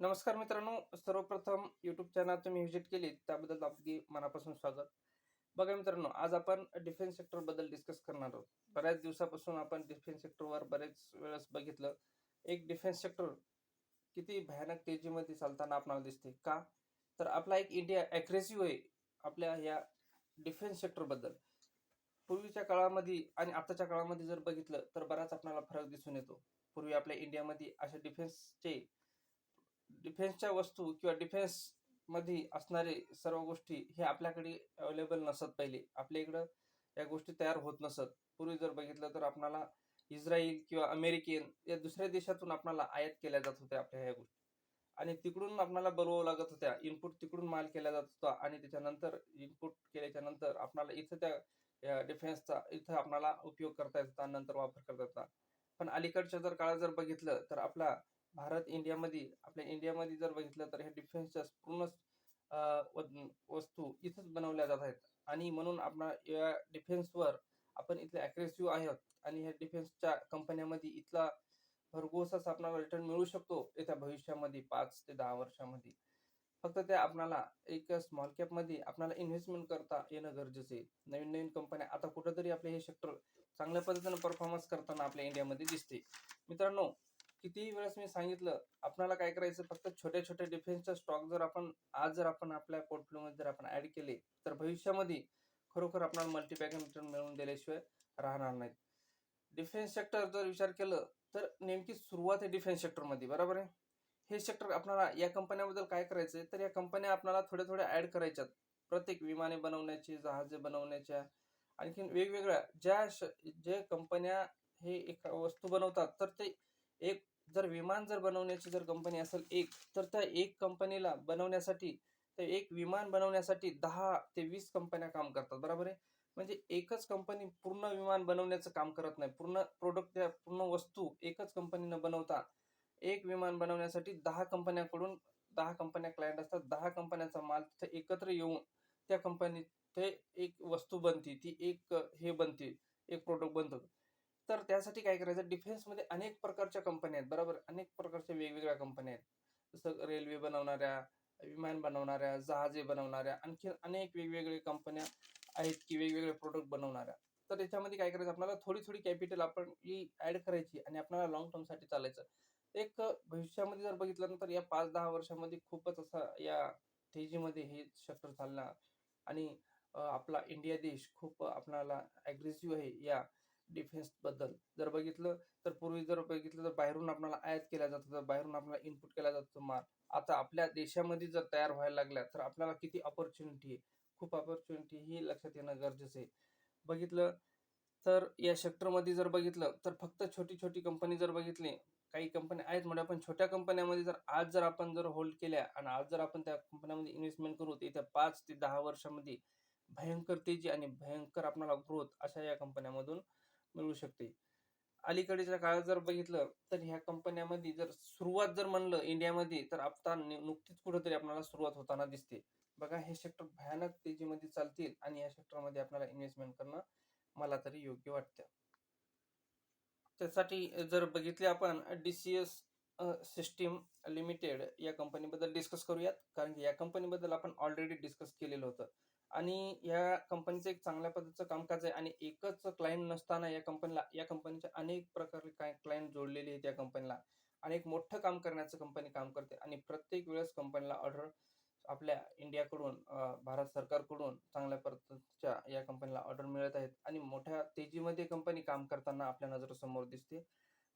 नमस्कार मित्रांनो सर्वप्रथम युट्यूब चॅनल तुम्ही व्हिजिट केली त्याबद्दल आपली मनापासून स्वागत. बघा मित्रांनो आज आपण डिफेन्स सेक्टरबद्दल डिस्कस करणार आहोत. बऱ्याच दिवसापासून आपण डिफेन्स सेक्टरवर बरेच वेळेस बघितलं. एक डिफेन्स सेक्टर किती भयानक तेजीमध्ये चालताना आपणाला दिसते. का? तर आपला एक इंडिया ॲग्रेसिव्ह आहे आपल्या या डिफेन्स सेक्टरबद्दल पूर्वीच्या काळामध्ये आणि आताच्या काळामध्ये जर बघितलं तर बराच आपल्याला फरक दिसून येतो. पूर्वी आपल्या इंडियामध्ये अशा डिफेन्सचे डिफेन्सच्या वस्तू किंवा डिफेन्समध्ये असणारे सर्व गोष्टी हे आपल्याकडे अवेलेबल नसत पहिले. आपल्या इकडं या गोष्टी तयार होत नसत. पूर्वी जर बघितलं तर आपणाला इस्रायल किंवा अमेरिकन या दुसऱ्या देशातून आपणाला आयात केल्या जात होत्या आपल्या ह्या गोष्टी. आणि तिकडून आपणाला बोलवावं लागत होत्या. इनपुट तिकडून माल केला जात होता आणि त्याच्यानंतर इनपुट केल्याच्यानंतर आपणाला इथं त्या डिफेन्सचा इथं आपणाला उपयोग करता येत होता नंतर वापर करता येत होता. पण अलीकडच्या जर काळात जर बघितलं तर आपला भारत इंडियामध्ये आपल्या इंडियामध्ये जर बघितलं तर ह्या डिफेन्सच्या पूर्ण वस्तू इथंच बनवल्या जात आहेत. आणि म्हणून आपण या डिफेन्सवर आपण इथले अग्रेसिव्ह आहोत. आणि ह्या डिफेन्सच्या कंपन्यामध्ये इथला भरघोस असा आपल्याला रिटर्न मिळू शकतो येत्या भविष्यामध्ये पाच ते दहा वर्षामध्ये. फक्त ते आपणाला एक स्मॉल कॅपमध्ये आपल्याला इन्व्हेस्टमेंट करता येणं गरजेचं आहे. नवीन नवीन कंपन्या आता कुठंतरी आपले हे सेक्टर चांगल्या पद्धतीनं परफॉर्मन्स करताना आपल्या इंडियामध्ये दिसते. मित्रांनो कितीही वेळेस मी सांगितलं आपणाला काय करायचं? फक्त छोट्या छोट्या डिफेन्सचा स्टॉक जर आपण आज जर आपण आपल्या पोर्टफोलिओमध्ये जर आपण ऍड केले तर भविष्यामध्ये खरोखर आपल्याला मल्टीपॅक रिटर्न मिळवून दिल्याशिवाय राहणार नाहीत. डिफेन्स सेक्टर जर विचार केलं तर नेमकी सुरुवात आहे डिफेन्स सेक्टरमध्ये बरोबर आहे? हे सेक्टर आपणाला या कंपन्याबद्दल काय करायचं तर या कंपन्या आपल्याला थोड्या थोड्या ऍड करायच्यात. प्रत्येक विमाने बनवण्याची जहाजे बनवण्याच्या आणखीन वेगवेगळ्या ज्या ज्या कंपन्या हे एक वस्तू बनवतात तर ते एक जर विमान जर बनवण्याची जर कंपनी असेल एक तर त्या एक कंपनीला बनवण्यासाठी ते एक विमान बनवण्यासाठी दहा ते वीस कंपन्या काम करतात बरोबर आहे? म्हणजे एकच कंपनी पूर्ण विमान बनवण्याचं काम करत नाही. पूर्ण प्रोडक्ट त्या पूर्ण वस्तू एकच कंपनीनं बनवता एक विमान बनवण्यासाठी दहा कंपन्याकडून दहा कंपन्या क्लायंट असतात. दहा कंपन्यांचा माल तिथे एकत्र येऊन त्या कंपनीत ते एक वस्तू बनते ती एक हे बनते एक प्रोडक्ट बनतं. तर त्यासाठी काय करायचं? डिफेन्समध्ये अनेक प्रकारच्या कंपन्या आहेत बरोबर? अनेक प्रकारच्या वेगवेगळ्या कंपन्या आहेत. जसं रेल्वे बनवणाऱ्या विमान बनवणाऱ्या जहाजे बनवणाऱ्या आणखी अनेक वेगवेगळ्या कंपन्या आहेत की वेगवेगळे प्रोडक्ट बनवणाऱ्या. तर याच्यामध्ये काय करायचं? आपल्याला थोडी थोडी कॅपिटल आपण ही ऍड करायची आणि आपल्याला लॉंग टर्मसाठी चालायचं. एक भविष्यामध्ये जर बघितलं तर या पाच दहा वर्षामध्ये खूपच असा या तेजीमध्ये हे सेक्टर चालणार. आणि आपला इंडिया देश खूप आपल्याला ॲग्रेसिव्ह आहे या डिफेन्सबद्दल. जर बघितलं तर पूर्वी जर बघितलं तर बाहेरून आपल्याला आयात केला जात होता बाहेरून आपल्याला इनपुट केला जातो माल. आता आपल्या देशामध्ये जर तयार व्हायला लागल्या तर आपल्याला किती ऑपॉर्च्युनिटी आहे? खूप ऑपॉर्च्युनिटी ही लक्षात येणं गरजेचं आहे. बघितलं तर या सेक्टरमध्ये जर बघितलं तर फक्त छोटी छोटी कंपनी जर बघितली काही कंपन्या आहेत म्हणजे पण छोट्या कंपन्यामध्ये जर आज जर आपण जर होल्ड केल्या आणि आज जर आपण त्या कंपन्यामध्ये इन्व्हेस्टमेंट करू तर येत्या पाच ते दहा वर्षामध्ये भयंकर तेजी आणि भयंकर आपणाला ग्रोथ अशा या कंपन्यामधून मिळू शकते. अलीकडच्या काळात जर बघितलं तर ह्या कंपन्यामध्ये जर सुरुवात जर म्हणलं इंडियामध्ये तर आता नुकतीच कुठेतरी आपल्याला सुरुवात होताना दिसते. बघा हे सेक्टर भयानक तेजीमध्ये चालतील आणि या सेक्टरमध्ये आपल्याला इन्व्हेस्टमेंट करणं मला तरी योग्य वाटतं. त्यासाठी जर बघितले आपण D C S system limited या कंपनीबद्दल डिस्कस करूयात. कारण की या कंपनीबद्दल आपण ऑलरेडी डिस्कस केलेलं होतं. आणि या कंपनीचं एक चांगल्या पद्धतीचं कामकाज आहे आणि एकच क्लायंट नसताना या कंपनीला या कंपनीच्या अनेक प्रकारे काय क्लायंट जोडलेले आहेत या कंपनीला आणि एक मोठं काम करण्याचं कंपनी काम करते. आणि प्रत्येक वेळेस कंपनीला ऑर्डर आपल्या इंडियाकडून भारत सरकारकडून चांगल्या पद्धतीच्या या कंपनीला ऑर्डर मिळत आहेत. आणि मोठ्या तेजीमध्ये कंपनी काम करताना आपल्या नजरेसमोर दिसते.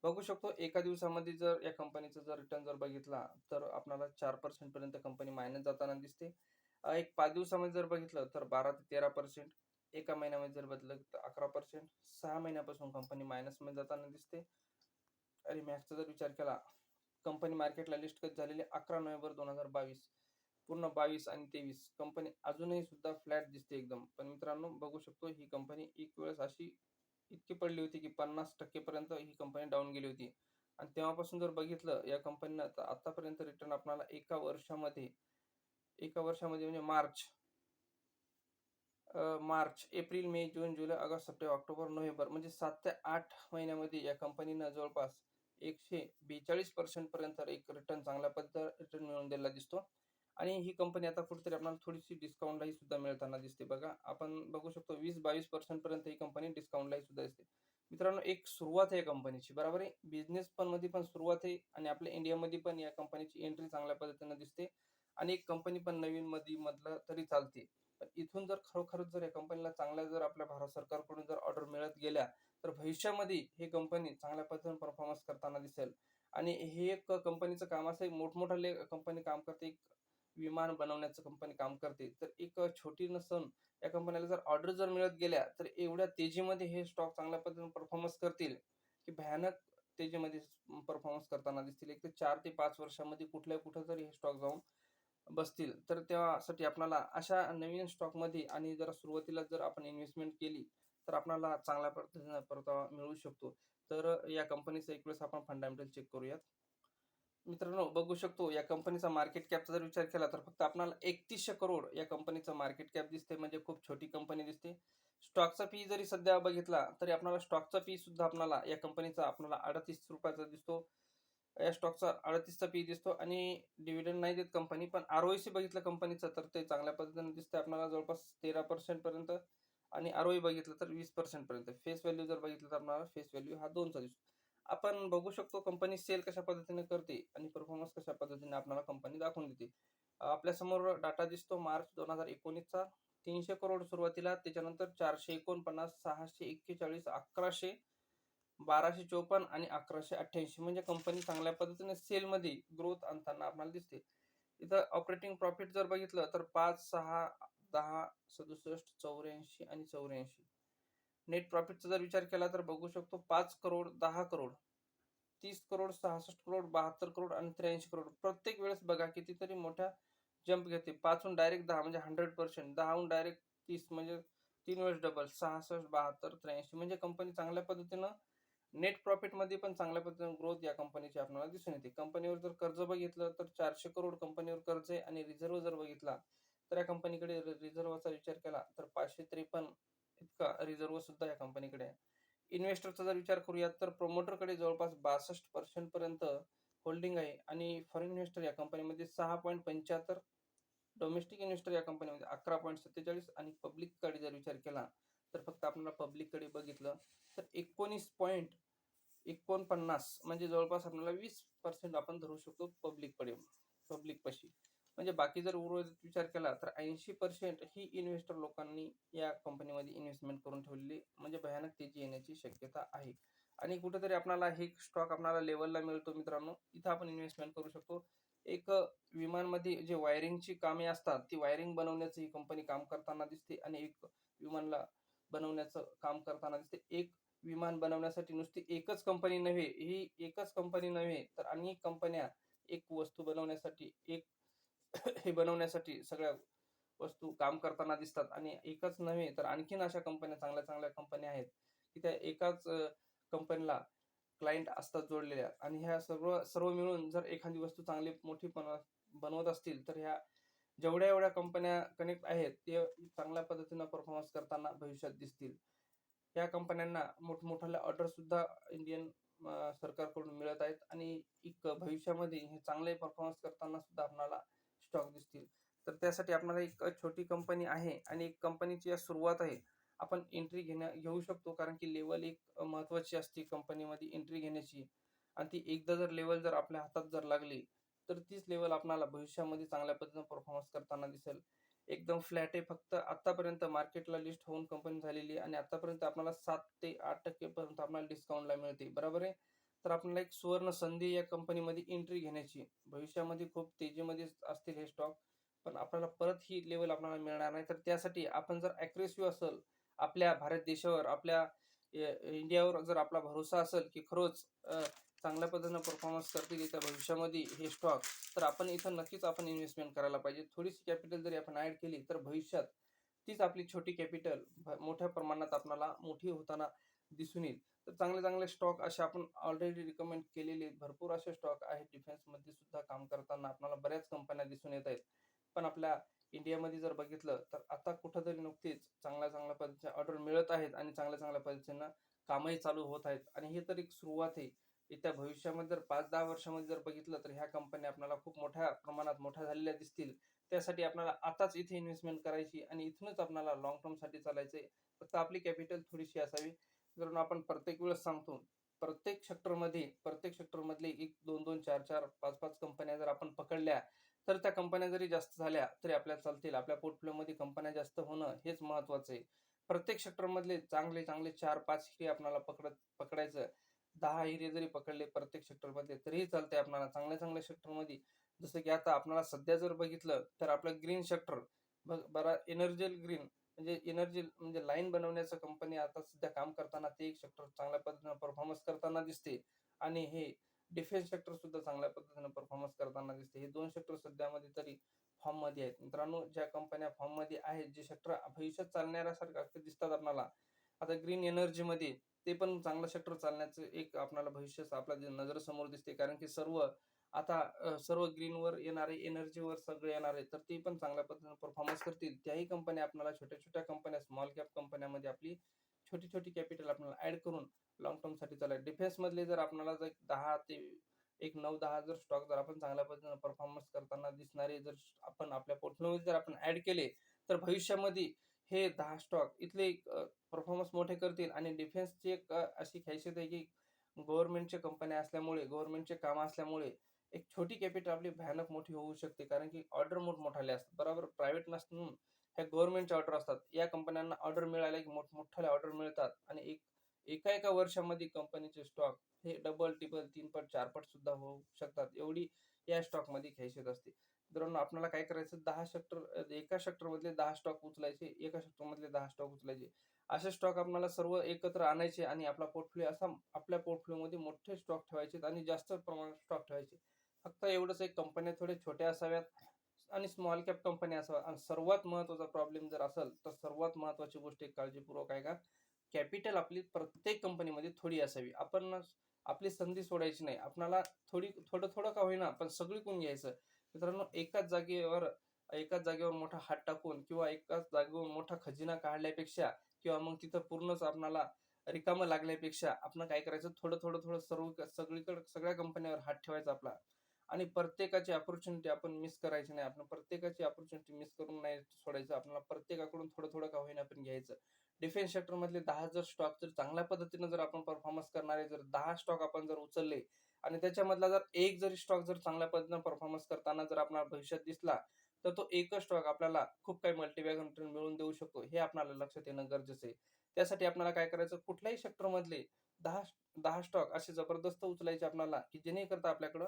बघू शकतो एका दिवसामध्ये जर या कंपनीचा जर रिटर्न जर बघितला तर आपल्याला चार पर्सेंट पर्यंत कंपनी मायनस जाताना दिसते. एक पाच दिवसामध्ये जर बघितलं तर बारा ते तेरा पर्सेंट एका महिन्यामध्ये जर बदल तर अकरा पर्सेंट सहा महिन्यापासून कंपनी मायनसमध्ये जाताना दिसते. आणि मॅक्सचा जर विचार केला कंपनी मार्केटला लिस्ट कधी झालेली अकरा नोव्हेंबर दोन हजार बावीस पूर्ण बावीस आणि तेवीस कंपनी अजूनही सुद्धा फ्लॅट दिसते एकदम. पण मित्रांनो बघू शकतो ही कंपनी एक वेळेस अशी इतकी पडली होती की पन्नास टक्केपर्यंत ही कंपनी डाऊन गेली होती. आणि तेव्हापासून जर बघितलं या कंपनीनं आतापर्यंत रिटर्न आपल्याला एका वर्षामध्ये एका वर्षामध्ये म्हणजे March March April May June July August September October November म्हणजे सात ते आठ महिन्यामध्ये या कंपनीनं जवळपास एकशे बेचाळीस पर्सेंट पर्यंत एक रिटर्न चांगल्या पद्धतीचा रिटर्न मिळून दिलेला दिसतो. आणि ही कंपनी आता कुठेतरी आपल्याला थोडीशी डिस्काउंटलाही सुद्धा मिळताना दिसते बघा. आपण बघू शकतो वीस बावीस पर्सेंट पर्यंत ही कंपनी डिस्काउंटलाही सुद्धा दिसते. मित्रांनो एक सुरुवात आहे कंपनीची बरोबर आहे? बिझनेस पण मध्ये पण सुरुवात आहे आणि आपल्या इंडियामध्ये पण या कंपनीची एंट्री चांगल्या पद्धतीने दिसते. आणि एक कंपनी पण नवीन मध्ये मधलं तरी चालते. पण इथून जर खरोखरच जर या कंपनीला चांगल्या जर आपल्या भारत सरकारकडून जर ऑर्डर मिळत गेल्या तर भविष्यामध्ये ही कंपनी चांगल्या पद्धतीने परफॉर्मन्स करताना दिसेल. आणि हे एक कंपनीचं काम असं आहे मोठमोठाले कंपनी काम करते एक विमान बनवण्याचं कंपनी काम करते. तर एक छोटी नसून या कंपनीला जर ऑर्डर जर मिळत गेल्या तर एवढ्या तेजीमध्ये हे स्टॉक चांगल्या पद्धतीने परफॉर्मन्स करतील की भयानक तेजीमध्ये परफॉर्मन्स करताना दिसतील. एक तर चार ते पाच वर्षामध्ये कुठल्या कुठं तरी हे स्टॉक जाऊन बसतील. तर त्यासाठी आपणाला अशा नवीन स्टॉकमध्ये आणि जर सुरुवातीला जर आपण इन्व्हेस्टमेंट केली तर आपल्याला चांगल्या पद्धतीने परतावा मिळू शकतो. तर या कंपनीचा एक वेळेस आपण फंडामेंटल चेक करूयात. मित्रांनो बघू शकतो या कंपनीचा मार्केट कॅपचा जर विचार केला तर फक्त आपल्याला एकतीसशे करोड या कंपनीचं मार्केट कॅप दिसते म्हणजे खूप छोटी कंपनी दिसते. स्टॉकचा फी जरी सध्या बघितला तरी आपल्याला स्टॉकचा फी सुद्धा आपल्याला या कंपनीचा आपल्याला अडतीस रुपयाचा दिसतो. या स्टॉकचा अडतीसचा पी दिसतो आणि डिव्हिडंड नाही देत कंपनी पण आर ओ सी बघितलं कंपनीचं तर ते चांगल्या पद्धतीने दिसतं आपल्याला जवळपास तेरा पर्सेंट पर्यंत आणि आर ओ बघितलं तर वीस पर्सेंट पर्यंत. फेस व्हॅल्यू जर बघितलं तर आपल्याला फेस व्हॅल्यू हा दोनचा दिसतो. आपण बघू शकतो कंपनी सेल कशा पद्धतीने करते आणि परफॉर्मन्स कशा पद्धतीने आपल्याला कंपनी दाखवून देते. आपल्यासमोर डाटा दिसतो. मार्च दोन हजार एकोणीसचा तीनशे करोड सुरुवातीला त्याच्यानंतर चारशे एकोणपन्नास सहाशे एक्केचाळीस अकराशे बाराशे चोपन्न आणि अकराशे अठ्ठ्याऐंशी. म्हणजे कंपनी चांगल्या पद्धतीने सेलमध्ये ग्रोथ आणताना आपल्याला दिसते. इथं ऑपरेटिंग प्रॉफिट जर बघितलं तर पाच सहा दहा सदुसष्ट चौऱ्याऐंशी आणि चौऱ्याऐंशी. नेट प्रॉफिटचा जर विचार केला तर बघू शकतो पाच करोड दहा करोड तीस करोड सहासष्ट करोड बहात्तर करोड आणि त्र्याऐंशी करोड. प्रत्येक वेळेस बघा कितीतरी मोठ्या जंप घेते. पाचहून डायरेक्ट दहा म्हणजे हंड्रेड पर्सेंट दहाहून डायरेक्ट तीस म्हणजे तीन वेळेस डबल सहासष्ट बहात्तर त्र्याऐंशी. म्हणजे कंपनी चांगल्या पद्धतीनं नेट प्रॉफिटमध्ये पण चांगल्या पद्धतीने ग्रोथ या कंपनीची आपल्याला दिसून येते. कंपनीवर जर कर्ज बघितलं तर चारशे करोड कंपनीवर कर्ज आहे आणि रिझर्व्ह जर बघितला तर या कंपनीकडे रिझर्व्हचा विचार केला तर पाचशे त्रेपन्न इतका रिझर्व्ह सुद्धा या कंपनीकडे आहे. इन्व्हेस्टरचा जर विचार करूयात तर प्रोमोटरकडे जवळपास बासष्ट पर्सेंट पर्यंत होल्डिंग आहे आणि फॉरेन इन्व्हेस्टर या कंपनीमध्ये सहा पॉईंट पंच्याहत्तर डोमेस्टिक इन्व्हेस्टर या कंपनीमध्ये अकरा पॉईंट सत्तेचाळीस आणि पब्लिककडे जर विचार केला तर फक्त आपल्याला पब्लिककडे बघितलं तर एकोणीस पॉईंट एकोणपन्नास म्हणजे जवळपास आपल्याला वीस पर्सेंट आपण धरू शकतो पब्लिककडे पब्लिकपाशी म्हणजे बाकी जर उर्वरित विचार केला तर ऐंशी पर्सेंट ही इन्व्हेस्टर लोकांनी या कंपनीमध्ये इन्व्हेस्टमेंट करून ठेवलेली म्हणजे भयानक तेजी येण्याची शक्यता आहे. आणि कुठेतरी आपणाला हे स्टॉक आपल्याला लेवलला मिळतो मित्रांनो इथं आपण इन्व्हेस्टमेंट करू शकतो. एक विमानमध्ये जे वायरिंगची कामे असतात ती वायरिंग बनवण्याचं ही कंपनी काम करताना दिसते आणि एक विमानला बनवण्याचं काम करताना दिसते. एक विमान बनवण्यासाठी नुसती एकच कंपनी नव्हे ही एकच कंपनी नव्हे तर अनेक कंपन्या एक वस्तू बनवण्यासाठी एक हे बनवण्यासाठी सगळ्या वस्तू काम करताना दिसतात. आणि एकच नव्हे तर आणखीन अशा कंपन्या चांगल्या चांगल्या कंपन्या आहेत की त्या एकाच कंपनीला क्लायंट असतात जोडलेल्या. आणि ह्या सर्व सर्व मिळून जर एखादी वस्तू चांगली मोठी बनवत असतील तर ह्या जेवढ्या एवढ्या कंपन्या कनेक्ट आहेत ते चांगल्या पद्धतीनं परफॉर्मन्स करताना भविष्यात दिसतील. या कंपन्यांना मोठमोठ्या ऑर्डर सुद्धा इंडियन सरकारकडून मिळत आहेत. आणि एक भविष्यामध्ये हे चांगले परफॉर्मन्स करताना सुद्धा आपणाला स्टॉक दिसतील. तर त्यासाठी आपल्याला एक छोटी कंपनी आहे आणि एक कंपनीची सुरुवात आहे. आपण एंट्री घेण्या घेऊ शकतो. कारण की लेवल एक महत्वाची असते कंपनीमध्ये एंट्री घेण्याची. आणि ती एकदा जर लेवल जर आपल्या हातात जर लागली तर तीच लेवल आपणाला भविष्यामध्ये चांगल्या पद्धतीने परफॉर्मन्स करताना दिसेल. एकदम फ्लॅट आहे. फक्त आतापर्यंत मार्केटला लिस्ट होऊन कंपनी झालेली आहे आणि आतापर्यंत आपल्याला सात ते आठ टक्के पर्यंत आपल्याला डिस्काउंटला मिळते. बरोबर आहे? तर आपल्याला एक सुवर्ण संधी या कंपनीमध्ये एंट्री घेण्याची. भविष्यामध्ये खूप तेजीमध्ये असतील हे स्टॉक पण आपल्याला परत ही लेवल आपल्याला मिळणार नाही. तर त्यासाठी आपण जर ॲग्रेसिव्ह असेल आपल्या भारत देशावर आपल्या इंडियावर जर आपला भरोसा असेल की खरोच चांगल्या पद्धतीनं परफॉर्मन्स करतील येत्या भविष्यामध्ये हे स्टॉक तर आपण इथं नक्कीच आपण इन्व्हेस्टमेंट करायला पाहिजे. थोडीशी कॅपिटल जरी आपण ॲड केली तर भविष्यात तीच आपली छोटी कॅपिटल मोठ्या प्रमाणात आपल्याला मोठी होताना दिसून येईल. तर चांगले चांगले स्टॉक असे आपण ऑलरेडी रिकमेंड केलेले भरपूर असे स्टॉक आहेत. डिफेन्समध्ये सुद्धा काम करताना आपल्याला बऱ्याच कंपन्या दिसून येत आहेत. पण आपल्या इंडियामध्ये जर बघितलं तर आता कुठंतरी नुकतीच चांगल्या चांगल्या पद्धतीचे ऑर्डर मिळत आहेत आणि चांगल्या चांगल्या पद्धतीनं कामही चालू होत आहेत. आणि हे तर एक सुरुवात आहे. येत्या भविष्यामध्ये जर पाच दहा वर्षामध्ये जर बघितलं तर ह्या कंपन्या आपल्याला खूप मोठ्या प्रमाणात मोठ्या झालेल्या दिसतील. त्यासाठी आपल्याला आताच इथे इन्व्हेस्टमेंट करायची आणि इथूनच आपल्याला लॉंग टर्मसाठी चालायचंय. फक्त आपली कॅपिटल थोडीशी असावी. जर आपण प्रत्येक वेळेस सांगतो प्रत्येक सेक्टरमध्ये प्रत्येक सेक्टरमधले एक दोन दोन चार चार पाच पाच कंपन्या जर आपण पकडल्या तर त्या कंपन्या जरी जास्त झाल्या तरी आपल्याला चालतील. आपल्या पोर्टफोलिओमध्ये कंपन्या जास्त होणं हेच महत्वाचं आहे. प्रत्येक सेक्टरमधले चांगले चांगले चार पाच हिरे आपल्याला पकडत पकडायचं. दहा हिरे जरी पकडले प्रत्येक सेक्टरमध्ये तरीही चालते आपल्याला चांगल्या चांगल्या सेक्टरमध्ये जसं की आता आपल्याला सध्या जर बघितलं तर आपलं ग्रीन सेक्टर बरा एनर्जल ग्रीन म्हणजे एनर्जी म्हणजे लाईन बनवण्याचं कंपनी आता सध्या काम करताना ते एक सेक्टर चांगल्या पद्धतीने परफॉर्मन्स करताना दिसते. आणि हे डिफेन्स सेक्टर सुद्धा चांगल्या पद्धतीने परफॉर्मन्स करताना दिसते. हे दोन सेक्टर सध्यामध्ये तरी फॉर्ममध्ये आहेत. मित्रांनो ज्या कंपन्या फॉर्ममध्ये आहेत जे सेक्टर भविष्यात चालणाऱ्यासारखं दिसतात आपल्याला आता ग्रीन एनर्जीमध्ये ते पण चांगलं सेक्टर चालण्याचं एक आपल्याला भविष्य आपला नजरेसमोर दिसते. कारण की सर्व आता सर्व ग्रीनवर येणारे एनर्जीवर सगळे येणारे तर ते पण चांगल्या पद्धतीने परफॉर्मन्स करतील. त्याही कंपन्या आपल्याला छोट्या छोट्या कंपन्या स्मॉल कॅप कंपन्यामध्ये आपली छोटी छोटी कॅपिटल आपल्याला ऍड करून लॉंग टर्मसाठी चालाय डिफेन्स मधले जर आपल्याला जर दहा ते एक नऊ दहा जर स्टॉक जर आपण चांगल्या पद्धतीने परफॉर्मन्स करताना दिसणारे जर आपण आपल्या पोर्टफोलिओ जर आपण ऍड केले तर भविष्यामध्ये हे दहा स्टॉक इथले परफॉर्मन्स मोठे करतील आणि डिफेन्सची एक अशी खासियत आहे की गव्हर्नमेंटच्या कंपन्या असल्यामुळे गव्हर्नमेंटचे काम असल्यामुळे एक छोटी कॅपिटल आपली भयानक मोठी होऊ शकते. कारण की ऑर्डर मोठमोठाले असतात. बरोबर? प्रायव्हेट नसून ह्या गव्हर्नमेंटच्या ऑर्डर असतात. या कंपन्यांना ऑर्डर मिळाल्या की मोठमोठाले ऑर्डर मिळतात. आणि एक एका एका वर्षामध्ये कंपनीचे स्टॉक हे डबल टिबल तीन पट चार पट सुद्धा होऊ शकतात. एवढी या स्टॉकमध्ये खासियत असते. मित्रांनो आपल्याला काय करायचं? दहा सेक्टर एका सेक्टर मधले दहा स्टॉक उचलायचे एका सेक्टर मधले दहा स्टॉक उचलायचे. असे स्टॉक आपल्याला सर्व एकत्र आणायचे आणि आपला पोर्टफोलिओ असा आपल्या पोर्टफोलिओमध्ये मोठे स्टॉक ठेवायचे आणि जास्त प्रमाणात स्टॉक ठेवायचे. फक्त एवढंच एक कंपन्या थोड्या छोट्या असाव्यात आणि स्मॉल कॅप कंपन्या असाव्यात आणि सर्वात महत्त्वाचा प्रॉब्लेम जर असेल तर सर्वात महत्वाची गोष्ट एक काळजीपूर्वक आहे का कॅपिटल आपली प्रत्येक कंपनीमध्ये थोडी असावी. आपण आपली संधी सोडायची नाही. आपणाला थोडी थोडं थोडं का होईना पण सगळीकडून घ्यायचं. मित्रांनो एकाच जागेवर एकाच जागेवर मोठा हात टाकून किंवा एकाच जागेवर मोठा खजिना काढल्यापेक्षा किंवा मग तिथं पूर्णच आपणाला रिकामं लागल्यापेक्षा आपण काय करायचं? थोडं थोडं थोडं सर्व सगळीकडे सगळ्या कंपन्यावर हात ठेवायचा आपला. आणि प्रत्येकाची ऑपॉर्च्युनिटी आपण मिस करायची नाही. आपण प्रत्येकाची ऑपॉर्च्युनिटी मिस करून नाही सोडायचं. आपल्याला प्रत्येकाकडून थोडं थोडं का होईना आपण घ्यायचं. डिफेन्स सेक्टरमधले दहा जर स्टॉक जर चांगल्या पद्धतीने जर आपण परफॉर्मन्स करणारे जर दहा स्टॉक आपण जर उचलले आणि त्याच्यामधला जर एक जरी स्टॉक जर चांगल्या पद्धतीने परफॉर्मन्स करताना जर आपल्याला भविष्यात दिसला तर तो एकच स्टॉक आपल्याला खूप काही मल्टीबॅग रिटर्न मिळवून देऊ शकतो हे आपल्याला लक्षात येणं गरजेचं आहे. त्यासाठी आपल्याला काय करायचं कुठल्याही सेक्टरमधले दहा दहा स्टॉक असे जबरदस्त उचलायचे आपल्याला की जेणेकरता आपल्याकडं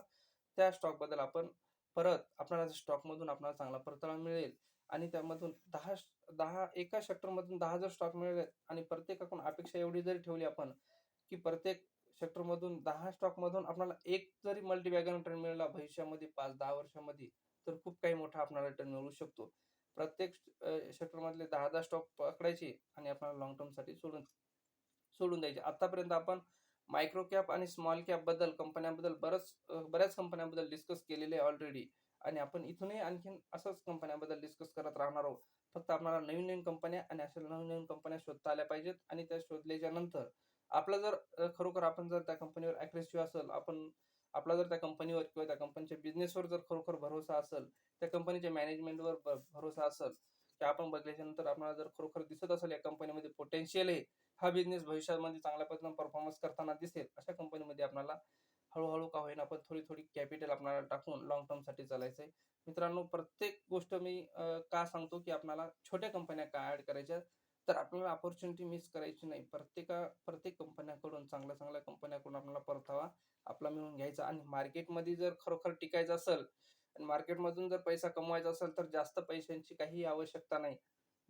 त्या स्टॉकबद्दल आपण परत आपल्याला स्टॉकमधून आपल्याला चांगला परतावा मिळेल. आणि त्यामधून दहा दहा एका सेक्टरमधून दहा जर स्टॉक मिळेल आणि प्रत्येकाकडून अपेक्षा एवढी जरी ठेवली आपण की प्रत्येक सेक्टरमधून दहा स्टॉक मधून आपल्याला एक जरी मल्टीबॅगर रिटर्न मिळाला भविष्यामध्ये पाच दहा वर्षामध्ये तर खूप काही मोठा आपल्याला रिटर्न मिळू शकतो. प्रत्येक सेक्टरमधले दहा दहा स्टॉक पकडायचे आणि आपल्याला लॉंग टर्मसाठी सोडून सोडून द्यायचे. आतापर्यंत आपण मायक्रो कॅप आणि स्मॉल कॅपबद्दल कंपन्यांबद्दल बरंच बऱ्याच कंपन्यांबद्दल डिस्कस केलेले आहे ऑलरेडी आणि आपण इथूनही आणखीन असंच कंपन्यांबद्दल डिस्कस करत राहणार आहोत. फक्त आपल्याला नवीन नवीन कंपन्या आणि अशा नवीन नवीन कंपन्या शोधता आल्या पाहिजेत आणि त्या शोधल्याच्या नंतर आपलं जर खरोखर आपण जर त्या कंपनीवर अग्रेसिव्ह असेल आपण आपला जर त्या कंपनीवर किंवा त्या कंपनीच्या बिझनेसवर जर खरोखर भरोसा असेल त्या कंपनीच्या मॅनेजमेंटवर भरोसा असेल की आपण बघल्याच्या नंतर आपल्याला जर खरोखर दिसत असेल या कंपनीमध्ये पोटेन्शियल आहे हा बिझनेस भविष्यामध्ये चांगल्या पद्धतीने परफॉर्मन्स करताना दिसेल अशा कंपनीमध्ये आपल्याला हळूहळू का होईना आपण थोडी थोडी कॅपिटल आपल्याला टाकून लॉंग टर्मसाठी चालायचं आहे मित्रांनो प्रत्येक गोष्ट मी का सांगतो की आपल्याला छोट्या कंपन्या का ऍड करायच्या तर आपल्याला ऑपॉर्च्युनिटी मिस करायची नाही. प्रत्येका प्रत्येक कंपन्याकडून चांगल्या चांगल्या कंपन्याकडून आपल्याला परतावा आपला मिळून घ्यायचा. आणि मार्केटमध्ये जर खरोखर टिकायचं असेल आणि मार्केटमधून जर पैसा कमवायचा असेल तर जास्त पैशांची काही आवश्यकता नाही.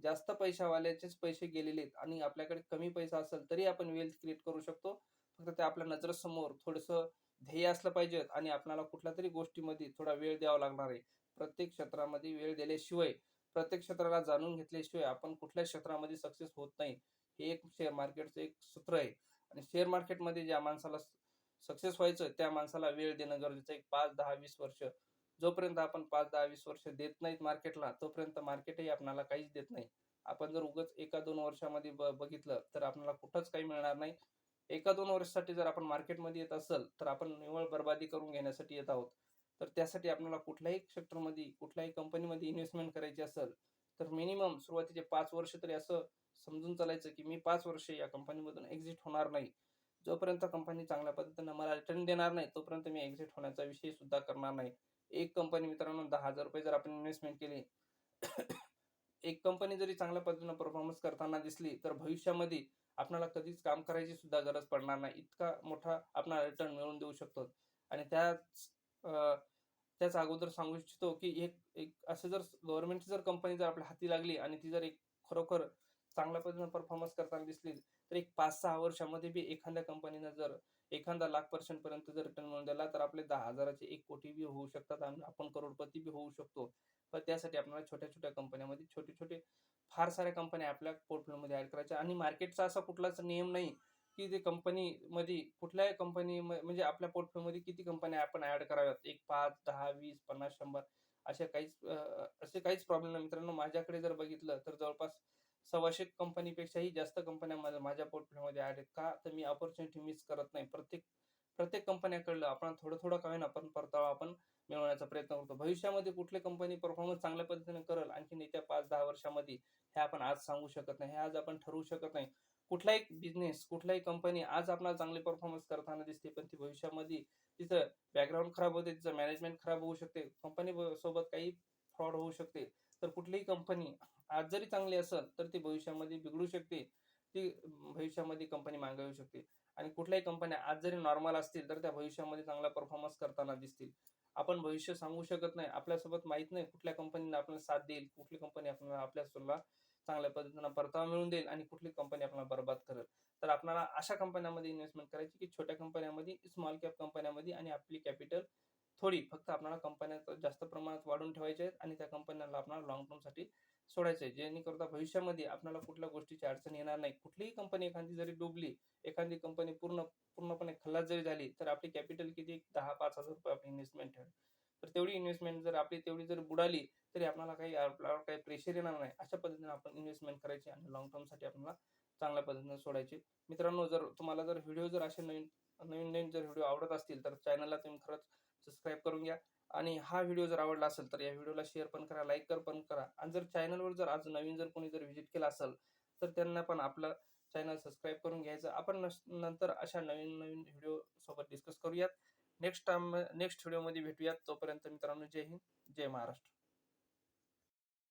जास्त पैशावाल्याचेच पैसे गेलेले आहेत आणि आपल्याकडे कमी पैसा असेल तरी आपण वेल्थ क्रिएट करू शकतो. फक्त ते आपल्या नजरेसमोर थोडंसं ध्येय असलं पाहिजे आणि आपल्याला कुठल्या तरी गोष्टीमध्ये थोडा वेळ द्यावा लागणार आहे. प्रत्येक क्षेत्रामध्ये वेळ दिल्याशिवाय प्रत्येक क्षेत्राला जाणून घेतल्याशिवाय आपण कुठल्या क्षेत्रामध्ये सक्सेस होत नाही. हे एक शेअर मार्केटचं एक सूत्र आहे. आणि शेअर मार्केटमध्ये ज्या माणसाला सक्सेस व्हायचं त्या माणसाला वेळ देणं गरजेचं आहे. पाच दहा वीस वर्ष. जोपर्यंत आपण पाच दहा वीस वर्ष देत नाहीत मार्केटला तोपर्यंत मार्केटही आपणाला काहीच देत नाही. आपण जर उगाच एका दोन वर्षामध्ये ब- बघितलं तर आपल्याला कुठंच काही मिळणार नाही. एका दोन वर्षासाठी जर आपण मार्केटमध्ये येत असेल तर आपण निव्वळ बर्बादी करून घेण्यासाठी येत आहोत. तर त्यासाठी आपल्याला कुठल्याही सेक्टरमध्ये कुठल्याही कंपनीमध्ये इन्व्हेस्टमेंट करायची असेल तर मिनिमम सुरुवातीचे पाच वर्ष तरी असं समजून चालायचं की मी पाच वर्ष या कंपनीमधून एक्झिट होणार नाही. जोपर्यंत कंपनी चांगल्या पद्धतीनं मला रिटर्न देणार नाही तोपर्यंत मी एक्झिट होण्याचा विषय सुद्धा करणार नाही. एक कंपनी मित्रांनो दहा हजार रुपये जर आपण इन्व्हेस्टमेंट केली एक कंपनी जरी चांगल्या पद्धतीनं परफॉर्मन्स करताना दिसली तर भविष्यामध्ये आपल्याला कधीच काम करायची सुद्धा गरज पडणार नाही. इतका मोठा आपला रिटर्न मिळवून देऊ शकतो. आणि त्याच त्याच अगोदर सांगू इच्छितो की एक एक असं जर गव्हर्नमेंटची जर कंपनी जर आपल्या हाती लागली आणि ती जर एक खरोखर चांगल्या पद्धतीनं परफॉर्मन्स करताना दिसली तर एक पाच सहा वर्षामध्ये बी एखाद्या कंपनीनं जर एखादा लाख पर्सेंट पर्यंत जर रिटर्न मिळून दिला तर आपले दहा हजाराचे एक कोटी बी होऊ शकतात आणि आपण करोडपती बी होऊ शकतो. पण त्यासाठी आपल्याला छोट्या छोट्या कंपन्यामध्ये छोटे छोटे फार साऱ्या कंपन्या आपल्या पोर्टफोलिओमध्ये ऍड करायच्या. आणि मार्केटचा असा कुठलाच नियम नाही की ते कंपनीमध्ये कुठल्याही कंपनी म्हणजे आपल्या पोर्टफोलिओमध्ये किती कंपन्या आपण ऍड कराव्यात? एक पाच दहा वीस पन्नास शंभर अशा काहीच असे काहीच प्रॉब्लेम नाही. मित्रांनो माझ्याकडे जर बघितलं तर जवळपास सव्वाशे कंपनीपेक्षाही जास्त कंपन्या माझ्या माझ्या पोर्टफोलिओमध्ये ऍड आहेत. का तर मी ऑपॉर्च्युनिटी मिस करत नाही. प्रत्येक प्रत्येक कंपन्याकडलं आपण थोडं थोडं का होईना पण परतावा आपण मिळवण्याचा प्रयत्न करतो. भविष्यामध्ये कुठली कंपनी परफॉर्मन्स चांगल्या पद्धतीने करेल आणखी येत्या पाच दहा वर्षामध्ये हे आपण आज सांगू शकत नाही. हे आज आपण ठरवू शकत नाही. कुठलाही बिझनेस कुठलाही कंपनी आज आपल्याला चांगले परफॉर्मन्स करताना दिसते पण ती भविष्यामध्ये तिचं बॅकग्राऊंड खराब होते तिचं मॅनेजमेंट खराब होऊ शकते कंपनी सोबत काही फ्रॉड होऊ शकते. तर कुठलीही कंपनी आज जरी चांगली असेल तर ती भविष्यामध्ये बिघडू शकते ती भविष्यामध्ये कंपनी मागे येऊ शकते. आणि कुठल्याही कंपन्या आज जरी नॉर्मल असतील तर त्या भविष्यामध्ये चांगला परफॉर्मन्स करताना दिसतील. आपण भविष्य सांगू शकत नाही आपल्यासोबत माहीत नाही कुठल्या कंपनीने आपल्याला साथ देईल कुठली कंपनी आपल्याला आपल्या चांगल्या पद्धतीनं परतावा मिळून देईल आणि कुठली कंपनी आपल्याला बर्बाद करेल. तर आपल्याला अशा कंपन्यांमध्ये इन्व्हेस्टमेंट करायची की छोट्या कंपन्यांमध्ये स्मॉल कॅप कंपन्यांमध्ये आणि आपली कॅपिटल थोडी फक्त आपल्याला कंपन्या जास्त प्रमाणात वाढून ठेवायचे आहेत आणि त्या कंपन्यांना आपल्याला लॉंग टर्मसाठी सोडायचं आहे. जेणेकरता भविष्यामध्ये आपल्याला कुठल्या गोष्टीची अडचण येणार नाही. कुठलीही कंपनी एखादी जरी डुबली एखादी कंपनी पूर्ण पूर्णपणे खल्लास जरी झाली तर आपली कॅपिटल किती? दहा पाच हजार रुपये आपली इन्व्हेस्टमेंट ठेवेल. तर तेवढी इन्व्हेस्टमेंट जर आपली तेवढी जर बुडाली तरी आपल्याला काही आपल्यावर काही प्रेशर येणार नाही. अशा पद्धतीने आपण इन्व्हेस्टमेंट करायची आणि लॉंग टर्मसाठी आपल्याला चांगल्या पद्धतीने सोडायची. मित्रांनो जर तुम्हाला जर व्हिडिओ जर असे नवीन नवीन नवीन जर व्हिडिओ आवडत असतील तर चॅनलला तुम्ही खरंच सबस्क्राईब करून घ्या. आणि हा व्हिडिओ जर आवडला असेल तर या व्हिडिओला शेअर पण करा लाईक कर पण करा. आणि जर चॅनलवर जर आज नवीन जर कोणी जर व्हिजिट केला असेल तर त्यांना पण आपलं चॅनल सबस्क्राईब करून घ्यायचं. आपण नस- नंतर अशा नवीन नवीन व्हिडिओ सोबत डिस्कस करूयात. नेक्स्ट टाइम नेक्स्ट व्हिडिओमध्ये भेटूयात. तोपर्यंत मित्रांनो जय हिंद जय महाराष्ट्र.